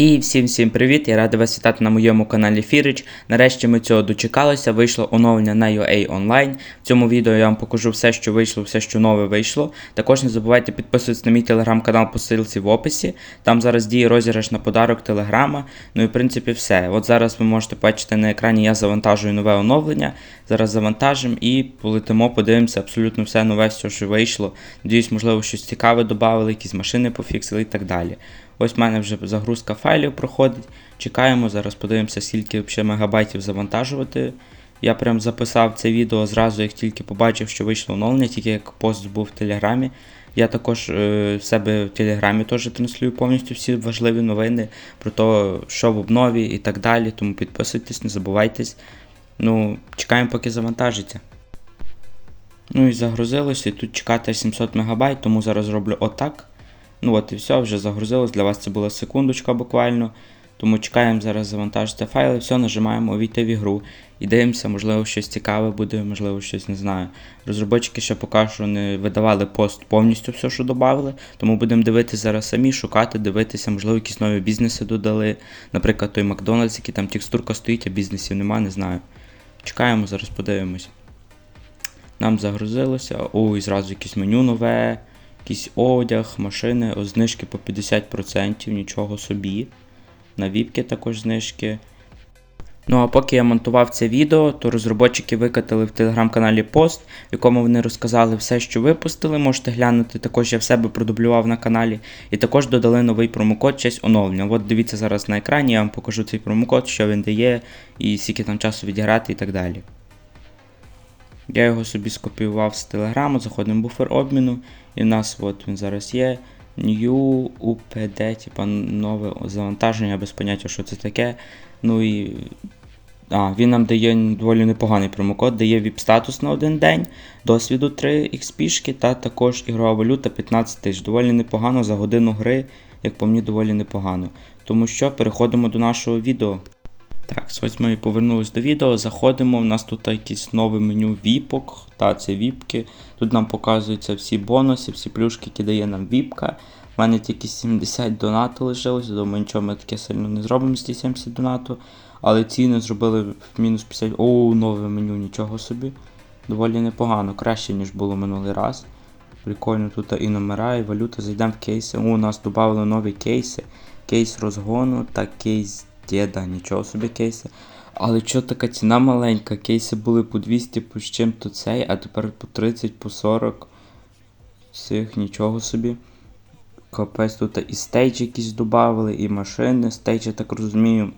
І всім всім привіт! Я радий вас вітати на моєму каналі Фірич. Нарешті ми цього дочекалися. Вийшло оновлення на UA Online. В цьому відео я вам покажу все, що вийшло, все, що нове вийшло. Також не забувайте підписуватися на мій телеграм-канал по ссылці в описі. Там зараз діє розіграш на подарок телеграма. Ну і в принципі все. От зараз ви можете бачити на екрані, я завантажую нове оновлення. Зараз завантажимо і полетимо, подивимося абсолютно все нове, все, що вийшло. Надіюсь, можливо, щось цікаве додали, якісь машини пофіксили і так далі. Ось в мене вже загрузка файлів проходить. Чекаємо, зараз подивимося, скільки взагалі мегабайтів завантажувати. Я прям записав це відео зразу, як тільки побачив, що вийшло оновлення, тільки як пост був в Телеграмі. Я також е, в себе в Телеграмі теж транслюю повністю всі важливі новини про те, що в обнові і так далі. Тому підписуйтесь, не забувайтесь. Ну, чекаємо, поки завантажиться. Ну і загрузилося, і тут чекати 700 МБ, тому зараз роблю отак. Ну от і все, вже загрузилось. Для вас це була секундочка буквально. Тому чекаємо зараз завантажити файли, все, нажимаємо увійти в ігру і дивимося, можливо, щось цікаве буде, можливо, щось не знаю. Розробники ще поки що не видавали пост повністю все, що додали. Тому будемо дивитися зараз самі, шукати, дивитися, можливо, якісь нові бізнеси додали. Наприклад, той Макдональдс, який там текстурка стоїть, а бізнесів немає, не знаю. Чекаємо, зараз подивимось. Нам загрузилося. О, і зразу якесь меню нове якийсь одяг, машини, знижки по 50%, нічого собі. На віпки також знижки. Ну а поки я монтував це відео, то розробники викатили в телеграм-каналі пост, в якому вони розказали все, що випустили. Можете глянути. Також я в себе продублював на каналі. І також додали новий промокод честь оновлення. От дивіться зараз на екрані, я вам покажу цей промокод, що він дає, і скільки там часу відіграти і так далі. Я його собі скопіював з телеграму, заходимо в буфер обміну. І в нас от він зараз є. New UPD, типа нове завантаження, без поняття, що це таке. Ну і. А, Він нам дає доволі непоганий промокод, дає VIP-статус на один день, досвіду 3 XP та також ігрова валюта 15 тисяч. Доволі непогано за годину гри, як по мені, доволі непогано. Тому що переходимо до нашого відео. Так, ось ми повернулись до відео, заходимо. У нас тут якесь нове меню віпок. Та, це віпки. Тут нам показуються всі бонуси, всі плюшки, які дає нам віпка. У мене тільки 70 донату лишилось, думаю, нічого ми таке сильно не зробимо з ті 70 донату. Але ціни зробили в мінус 50. Оу, нове меню, нічого собі. Доволі непогано, краще, ніж було минулий раз. Прикольно тут і номера, і валюта. Зайдемо в кейси. О, у нас додали нові кейси. Кейс розгону та кейс діда, нічого собі кейси. Але що така ціна маленька? Кейси були по 200 по чим-то цей, а тепер по 30, по 40. Цих нічого собі. Капець тут і стейдж якісь додали, і машини. Стейдж, я так розумію.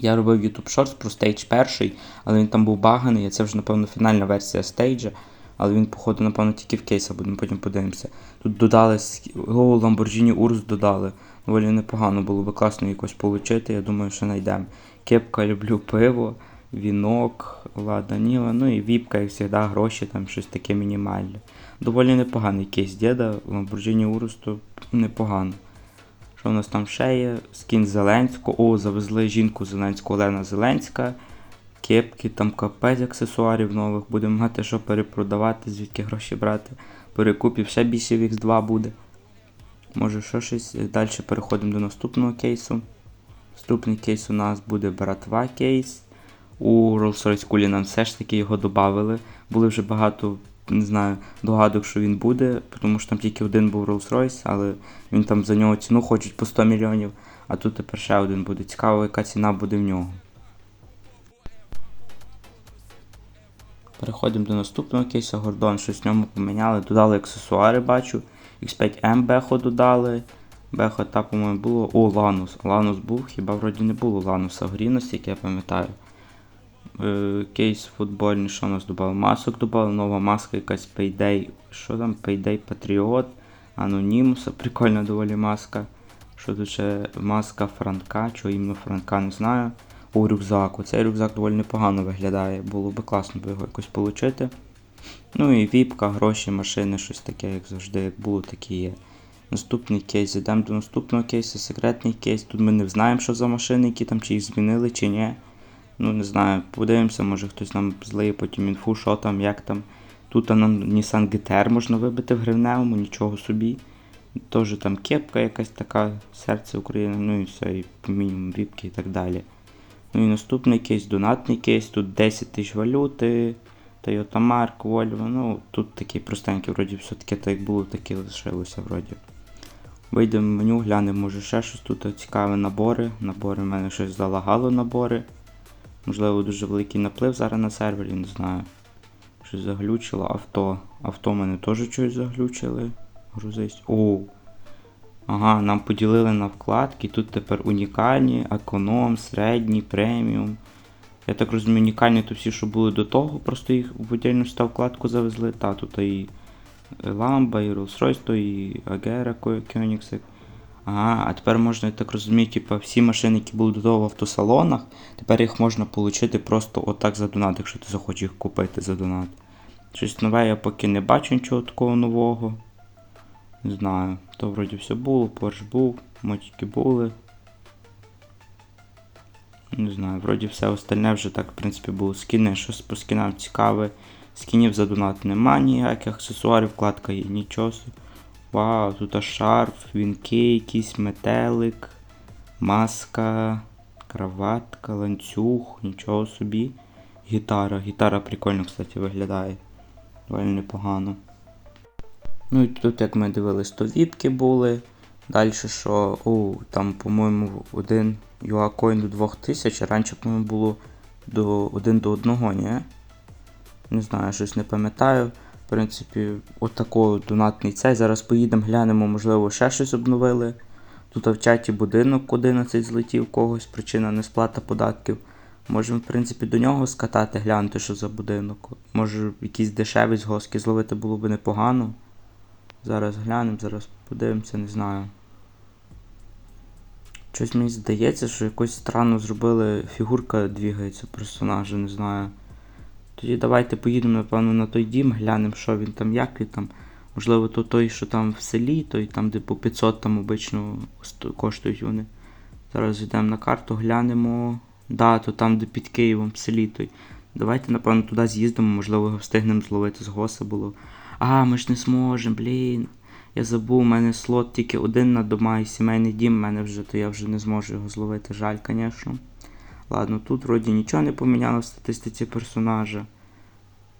Я робив YouTube Shorts про стейдж перший, але він там був баганий. Це вже, напевно, фінальна версія стейджа. Але він, походу, напевно, тільки в кейсах будемо потім подивимося. Тут додали Lamborghini Urus додали. Доволі непогано було би класно якось отримати. Я думаю, що знайдемо. Кепка люблю пиво, вінок, лада ніла, ну і віпка, як завжди, гроші, там щось таке мінімальне. Доволі непоганий кейс діда, Urus то непогано. Що у нас там ще є? Скін Зеленського. О, завезли жінку Зеленську Олена Зеленська. Кепки, там капець аксесуарів нових. Будемо мати що перепродавати, звідки гроші брати. Перекупів ще більше в X2 буде. Може що щось. Далі переходимо до наступного кейсу. Наступний кейс у нас буде братва кейс. У Rolls-Royce кулі нам все ж таки його додали. Були вже багато, не знаю, догадок, що він буде, тому що там тільки один був Rolls-Royce, але він там за нього ціну хочуть по 100 мільйонів, а тут тепер ще один буде. Цікаво, яка ціна буде в нього. Переходимо до наступного кейсу. Гордон щось в ньому поміняли, додали аксесуари, бачу. X5M Бехо додали. Бехо та, по-моєму, було. О, Ланус. Ланус був, хіба вроді не було Лануса в Гріності, як я пам'ятаю. Е, кейс футбольний, що у нас додали? Масок додали, нова маска якась Payday. Що там? Payday Patriot, Anonymous, прикольна доволі маска. Що тут ще маска Франка, чого іменно Франка, не знаю. О, рюкзак. Оцей рюкзак доволі непогано виглядає. Було би класно би його якось отримати. Ну і віпка, гроші, машини, щось таке, як завжди, як було, так і є. Наступний кейс. Йдемо до наступного кейсу, секретний кейс. Тут ми не знаємо, що за машини, які там, чи їх змінили, чи ні. Ну, не знаю, подивимося, може хтось нам злиє потім інфу, що там, як там. Тут нам Nissan GTR можна вибити в гривневому, нічого собі. Теж там кепка якась така, серце України, ну і все, і по мінімум віпки і так далі. Ну і наступний кейс, донатний кейс, тут 10 тисяч валюти, Toyota Mark, Volvo, ну тут такий простенький, вроді все-таки так як було, так і лишилося вроді. Вийдемо в меню, глянемо, може ще щось тут цікаве набори. Набори в мене щось залагало набори. Можливо, дуже великий наплив зараз на сервері, не знаю. Щось заглючило. Авто. Авто мене теж щось заглючили. Грузись. О. Ага, нам поділили на вкладки. Тут тепер унікальні, економ, середній, преміум. Я так розумію, унікальні то всі, що були до того, просто їх в отдельну став вкладку завезли. Та, тут і Ламба, і Rolls-Royce, то і Agera Koenigsegg. Ага, а тепер можна, я так розумію, типу, всі машини, які були до того в автосалонах, тепер їх можна отримати просто отак за донат, якщо ти захочеш їх купити за донат. Щось нове я поки не бачу нічого такого нового. Не знаю. То вроді все було, Porsche був, мотики були. Не знаю, вроді все остальне вже так, в принципі, було скіни, щось по скінам цікаве. Скінів за донат нема ніяких аксесуарів, вкладка є нічого. Вау, тут аж шарф, вінки, якийсь метелик, маска, краватка, ланцюг, нічого собі. Гітара. Гітара прикольно, кстати, виглядає. Доволі непогано. Ну і тут, як ми дивились, то віпки були. Далі що, о, там, по-моєму, один юакоін до 2000, раніше, по-моєму, було до 1 до 1, ні? Не знаю, щось не пам'ятаю. В принципі, отако донатний цей. Зараз поїдемо, глянемо, можливо, ще щось обновили. Тут в чаті будинок 11 злетів когось, причина несплата податків. Можемо, в принципі, до нього скатати, глянути, що за будинок. Може, якийсь дешевий з госки зловити було б непогано. Зараз глянемо, зараз подивимося, не знаю. Щось мені здається, що якось странно зробили фігурка двігається персонажа, не знаю. Тоді давайте поїдемо, напевно, на той дім, глянемо, що він там, як він там. Можливо, то той, що там в селі, той там, де по 500 там обично коштують вони. Зараз йдемо на карту, глянемо. Да, то там, де під Києвом в селі той. Давайте, напевно, туди з'їздимо, можливо, його встигнемо зловити з госа було. А, ми ж не зможемо, блін. Я забув, у мене слот тільки один на дома і сімейний дім, в мене вже, то я вже не зможу його зловити, жаль, звісно. Ладно, тут вроді нічого не поміняло в статистиці персонажа.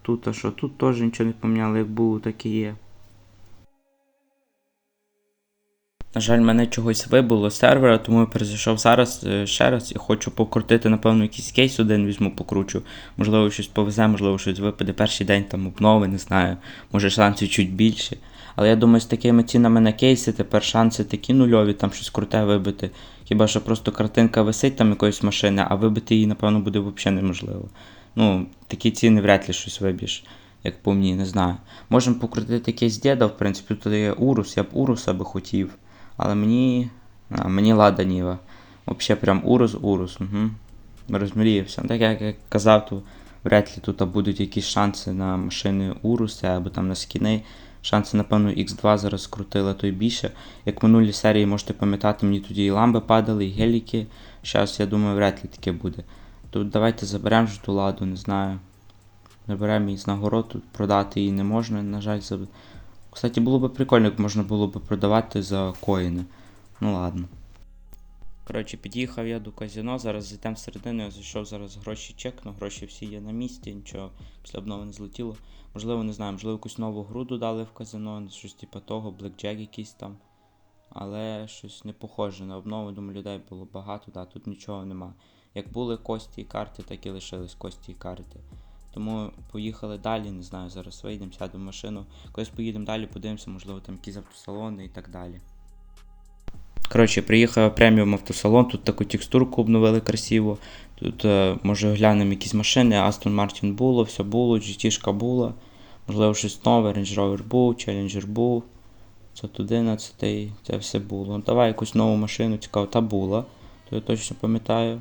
Тут а що? Тут теж нічого не поміняло, як було, так і є. На жаль, мене чогось вибило з сервера, тому я перезайшов зараз е, ще раз і хочу покрутити, напевно, якийсь кейс один візьму, покручу. Можливо, щось повезе, можливо, щось випаде. Перший день там обнови, не знаю. Може шансів чуть більше. Але я думаю, з такими цінами на кейси тепер шанси такі нульові, там щось круте вибити. Хіба що просто картинка висить там якоїсь машини, а вибити її, напевно, буде взагалі неможливо. Ну, такі ціни вряд ли щось виб'єш, як по мені, не знаю. Можемо покрутити кейс діда, в принципі, тут є Урус, я б Уруса би хотів. Але мені. А, мені Лада Ніва. Взагалі прям Урус, Урус. Угу. Розмріявся. Так як я казав, то вряд ли тут будуть якісь шанси на машини Уруси або там на скіни. Шанси, напевно, X2 зараз крутили, то й більше. Як в минулій серії можете пам'ятати, мені тоді і ламби падали, і геліки. Зараз, я думаю, вряд ли таке буде. Тут давайте заберемо ж ту ладу, не знаю. Заберемо її з нагород, тут продати її не можна, на жаль, за. Кстати, було б прикольно, як можна було б продавати за коїни. Ну ладно. Коротше, під'їхав я до казино, зараз зайдемо всередину, я зайшов зараз гроші чекну, гроші всі є на місці, нічого після обнови не злетіло. Можливо, не знаю, можливо, якусь нову гру додали в казино, щось типу того, блекджек якийсь там. Але щось не похоже на обнову, думаю, людей було багато, да, тут нічого нема. Як були кості і карти, так і лишились кості і карти. Тому поїхали далі, не знаю, зараз вийдемо, сядемо в машину. Колись поїдемо далі, подивимося, можливо, там якісь автосалони і так далі. Коротше, приїхав преміум автосалон, тут таку текстурку обновили красиво. Тут, е, може, глянемо якісь машини, Aston Martin було, все було, GT була. Можливо, щось нове, Range Rover був, Challenger був. Це 11 це все було. Давай якусь нову машину, цікаво, та була, то я точно пам'ятаю.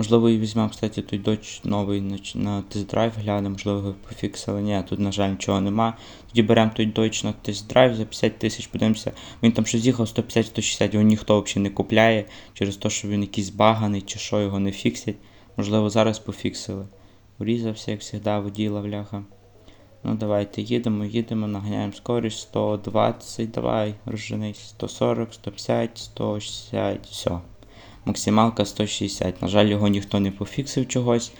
Можливо, і візьмемо, кстати, той дочь новий на, тест-драйв глянемо, можливо, його пофіксили. Ні, тут, на жаль, нічого нема. Тоді беремо той дочь на тест-драйв за 50 тисяч, подивимося. Він там щось їхав 150-160, його ніхто взагалі не купляє через те, що він якийсь баганий чи що його не фіксять. Можливо, зараз пофіксили. Урізався, як завжди, воділа вляха. Ну, давайте їдемо, їдемо, наганяємо скорість 120, давай, розженись, 140, 150, 160, все. Максималка 160. На жаль, його ніхто не пофіксив чогось.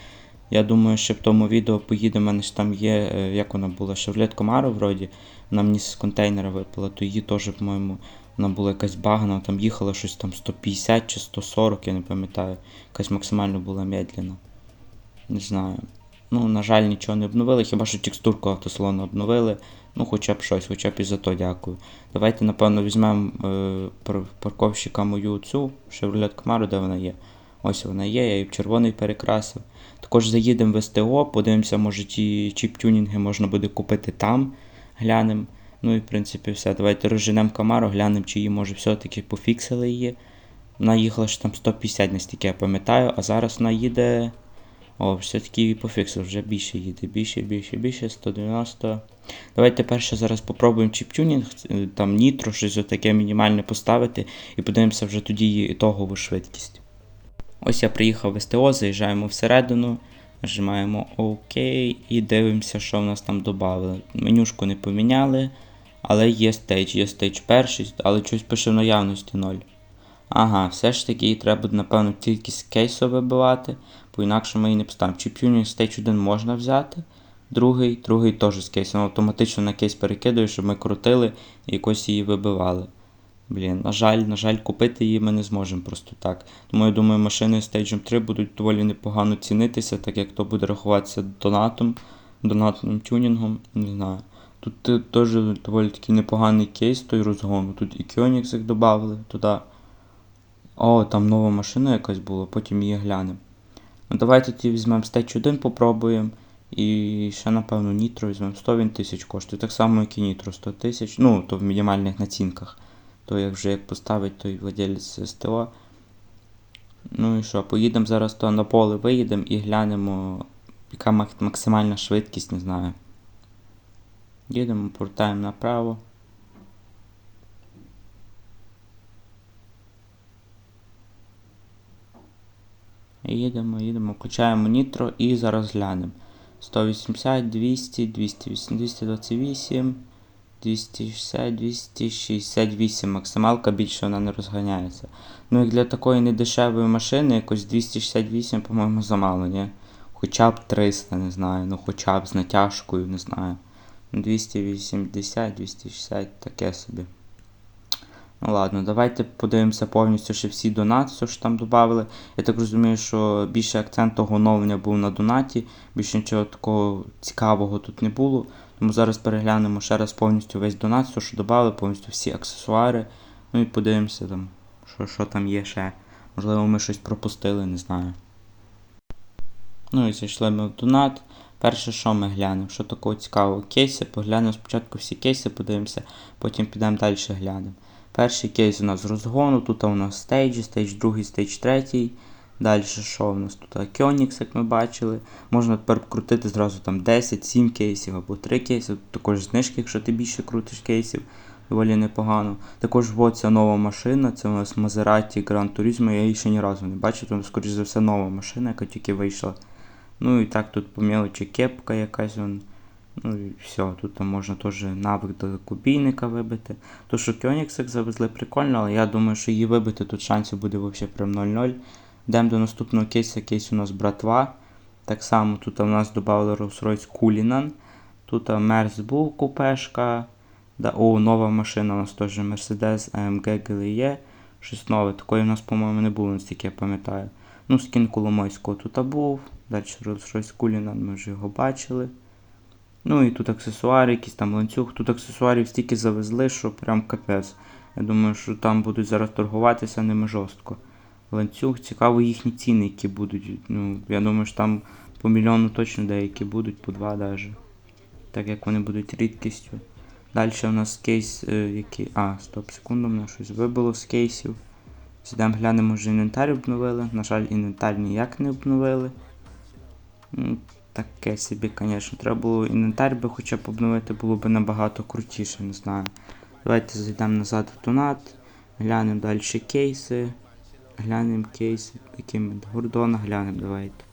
Я думаю, що в тому відео поїде, в мене ж там є, е, як вона була, Chevrolet Camaro вроді. Вона мені з контейнера випала, то її теж, по-моєму, вона була якась багана, там їхала щось там 150 чи 140, я не пам'ятаю. Якась максимально була медлена. Не знаю. Ну, на жаль, нічого не обновили, хіба що текстурку автосалону обновили. Ну, хоча б щось, хоча б і за то дякую. Давайте, напевно, візьмемо е, парковщика мою цю Chevrolet Camaro, де вона є. Ось вона є, я її в червоний перекрасив. Також заїдемо в СТО, подивимося, може ті чіп-тюнінги можна буде купити там, глянемо. Ну і в принципі все. Давайте розженемо Камару, глянемо, чи її може все-таки пофіксили її. Вона їхала ж там 150, настільки я пам'ятаю, а зараз вона їде. О, все-таки її пофіксив, вже більше їде. Більше, більше, більше, 190. Давайте перше зараз попробуємо чіп-тюнінг, е, там нітро, щось таке мінімальне поставити і подивимося вже тоді ітогову швидкість. Ось я приїхав в СТО, заїжджаємо всередину, нажимаємо ОК і дивимося, що в нас там додали. Менюшку не поміняли, але є стейдж, є стейдж перший, але щось пише в наявності 0. Ага, все ж таки її треба, напевно, з кейсу вибивати, бо інакше ми її не поставимо. Чіп'юнінг стейдж 1 можна взяти, другий, другий теж з кейсом. Автоматично на кейс перекидаю, щоб ми крутили і якось її вибивали. Блін, на жаль, на жаль, купити її ми не зможемо просто так. Тому я думаю, машини з стейджем 3 будуть доволі непогано цінитися, так як то буде рахуватися донатом, донатним тюнінгом, не знаю. Тут е, теж доволі такий непоганий кейс той розгону. Тут і Kionix їх додали туди. О, там нова машина якась була, потім її глянемо. Ну давайте тоді візьмемо Stage 1, попробуємо. І ще, напевно, Нітро візьмемо 100 він тисяч коштує. Так само, як і Нітро 100 тисяч. Ну, то в мінімальних націнках. То як вже як поставить той владелець СТО. Ну і що, поїдемо зараз то на поле виїдемо і глянемо, яка максимальна швидкість, не знаю. Їдемо, повертаємо направо. Їдемо, їдемо, включаємо нітро і зараз глянемо. 180, 200, 280, 228, 260, 268. Максималка більше вона не розганяється. Ну як для такої недешевої машини, якось 268, по-моєму, замало, ні? Хоча б 300, не знаю, ну хоча б з натяжкою, не знаю. Ну, 280, 260, таке собі. Ну ладно, давайте подивимося повністю ще всі донати, що там додали. Я так розумію, що більше акцент того оновлення був на донаті, більше нічого такого цікавого тут не було. Тому зараз переглянемо ще раз повністю весь донат, все, що додали, повністю всі аксесуари. Ну і подивимося там, що, що там є ще. Можливо, ми щось пропустили, не знаю. Ну і зайшли ми в донат. Перше, що ми глянемо, що такого цікавого кейси, поглянемо спочатку всі кейси, подивимося, потім підемо далі глянемо. Перший кейс у нас розгону, тут у нас стейджі, стейдж 2, стейдж 3. Далі що у нас тут Kionix, як ми бачили. Можна тепер крутити зразу там 10, 7 кейсів або 3 кейси. Також знижки, якщо ти більше крутиш кейсів, доволі непогано. Також от ця нова машина, це у нас Maserati Gran Turismo, я її ще ні разу не бачив, тому скоріш за все нова машина, яка тільки вийшла. Ну і так тут по мелочі кепка якась. Вон. Ну і все, тут там можна теж навик до кубійника вибити. То, що Kionix завезли прикольно, але я думаю, що її вибити тут шансів буде взагалі прям 0-0. Йдемо до наступного кейсу, кейс у нас братва. Так само тут у нас додали Rolls-Royce Cullinan. Тут Мерс був купешка. Да, о, нова машина у нас теж Mercedes AMG GLE. Щось нове. Такої у нас, по-моєму, не було, наскільки я пам'ятаю. Ну, скін Коломойського тут був. Далі Rolls-Royce Cullinan, ми вже його бачили. Ну і тут аксесуари, якісь там ланцюг. Тут аксесуарів стільки завезли, що прям капець. Я думаю, що там будуть зараз торгуватися ними жорстко. Ланцюг, цікаво їхні ціни, які будуть. Ну, я думаю, що там по мільйону точно деякі будуть, по два навіть. Так як вони будуть рідкістю. Далі у нас кейс, е, який. А, стоп, секунду, мене щось вибило з кейсів. Сідемо глянемо, вже інвентар обновили. На жаль, інвентар ніяк не обновили. Таке собі, звісно. Треба було інвентар би хоча б обновити, було б набагато крутіше, не знаю. Давайте зайдемо назад в донат, глянемо далі кейси. Глянемо кейси, які Гордона глянемо, давайте.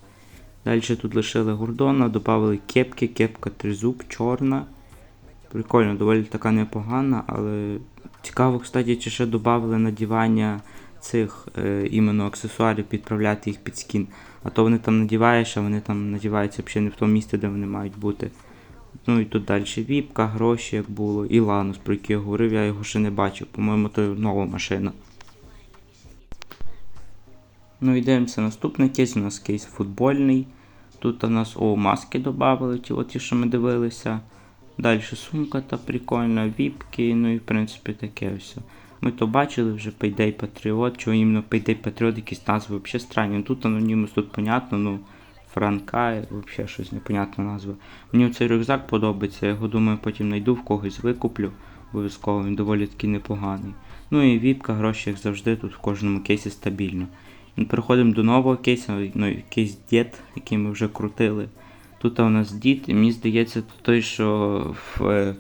Далі тут лишили Гордона, додали кепки, кепка тризуб, чорна. Прикольно, доволі така непогана, але цікаво, кстати, чи ще додали надівання цих е, іменно аксесуарів, підправляти їх під скін. А то вони там надіваєш, а вони там надіваються взагалі не в тому місці, де вони мають бути. Ну і тут далі віпка, гроші, як було, і Ланус, про який я говорив, я його ще не бачив. По-моєму, то нова машина. Ну і дивимося наступний кейс. У нас кейс футбольний. Тут у нас о, маски додали, ті, ті, що ми дивилися. Далі сумка та прикольна, віпки, ну і в принципі таке все. Ми то бачили вже Payday Patriot, чого іменно Payday Patriot, якісь назви взагалі странні. Ну, Тут анонімус, тут понятно, ну Франка, взагалі щось непонятна назва. Мені цей рюкзак подобається, я його думаю, потім знайду в когось викуплю. Обов'язково він доволі таки непоганий. Ну і віпка, гроші, як завжди, тут в кожному кейсі стабільно. Ми переходимо до нового кейсу, ну, кейс дід, який ми вже крутили. Тут у нас дід, і мені здається, той, що в е,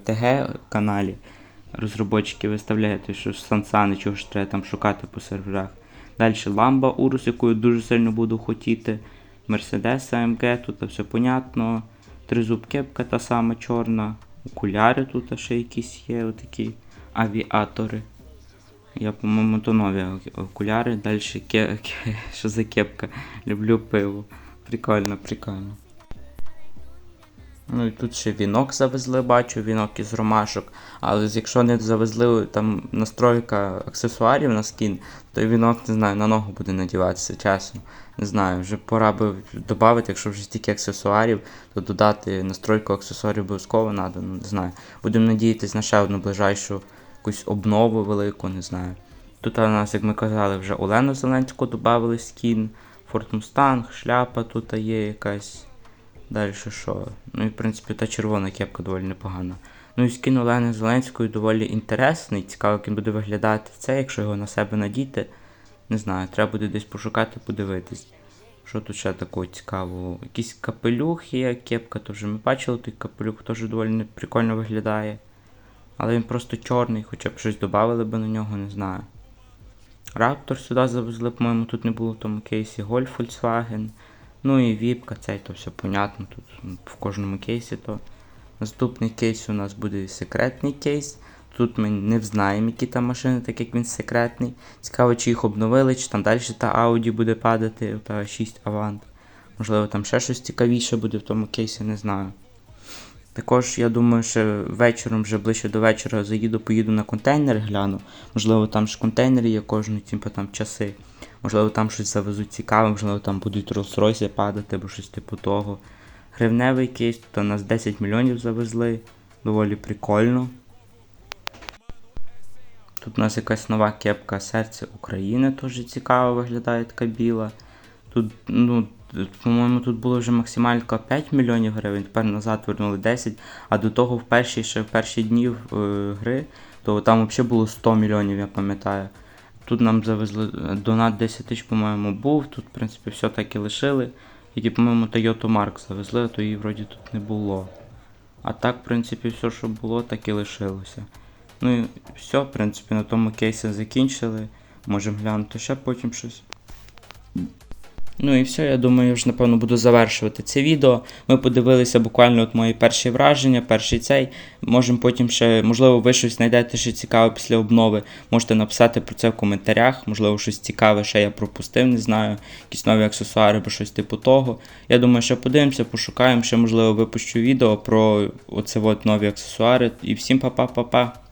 Розробники виставляють, що Сансани, чого ж треба там шукати по серверах. Далі Ламба Урус, яку я дуже сильно буду хотіти. Мерседес AMG, тут все понятно. Тризуб кепка та сама чорна. Окуляри тут ще якісь є, отакі авіатори. Я, по-моєму, то нові окуляри. Далі ке... ке- що за кепка. Люблю пиво. Прикольно, прикольно. Ну і тут ще вінок завезли, бачу, вінок із ромашок. Але якщо не завезли там настройка аксесуарів на скін, то вінок, не знаю, на ногу буде надіватися, чесно. Не знаю, вже пора би додати, якщо вже стільки аксесуарів, то додати настройку аксесуарів обов'язково треба, ну не знаю. Будемо надіятися на ще одну ближайшу якусь обнову велику, не знаю. Тут у нас, як ми казали, вже Олену Зеленську додали скін, Форт Мустанг, шляпа тут є якась. Далі що? Ну і в принципі та червона кепка доволі непогана. Ну і скін Олени Зеленської доволі інтересний. Цікаво, як буде виглядати це, якщо його на себе надіти. Не знаю, треба буде десь пошукати, подивитись. Що тут ще такого цікавого? Якийсь капелюх є, кепка теж ми бачили, той капелюх теж доволі прикольно виглядає. Але він просто чорний, хоча б щось додали би на нього, не знаю. Раптор сюди завезли, по-моєму, тут не було в тому кейсі. Гольф Volkswagen. Ну і віпка, цей то все понятно. Тут в кожному кейсі то. Наступний кейс у нас буде секретний кейс. Тут ми не знаємо, які там машини, так як він секретний. Цікаво, чи їх обновили, чи там далі та Audi буде падати, та 6 Avant. Можливо, там ще щось цікавіше буде в тому кейсі, не знаю. Також я думаю, що вечором, вже ближче до вечора, заїду, поїду на контейнер, гляну. Можливо, там ж контейнери є кожні, типу там часи. Можливо, там щось завезуть цікаве, можливо, там будуть Rolls-Royce падати або щось типу того. Гривневий кейс, тут у нас 10 мільйонів завезли. Доволі прикольно. Тут у нас якась нова кепка серце України, теж цікаво виглядає така біла. Тут, ну, по-моєму, тут було вже максималька 5 мільйонів гривень, тепер назад вернули 10, а до того в перші, ще в перші дні е, гри, то там взагалі було 100 мільйонів, я пам'ятаю. Тут нам завезли е, донат 10 тисяч, по-моєму, був. Тут, в принципі, все так і лишили. Тільки, по-моєму, Toyota Mark завезли, а то її вроді тут не було. А так, в принципі, все, що було, так і лишилося. Ну і все, в принципі, на тому кейсі закінчили. Можемо глянути ще потім щось. Ну і все, я думаю, я вже напевно буду завершувати це відео. Ми подивилися буквально от мої перші враження, перший цей. Можемо потім ще, можливо, ви щось знайдете ще цікаве після обнови. Можете написати про це в коментарях. Можливо, щось цікаве ще я пропустив, не знаю. Якісь нові аксесуари або щось типу того. Я думаю, ще подивимося, пошукаємо, ще можливо випущу відео про оце от нові аксесуари. І всім па-па-па-па.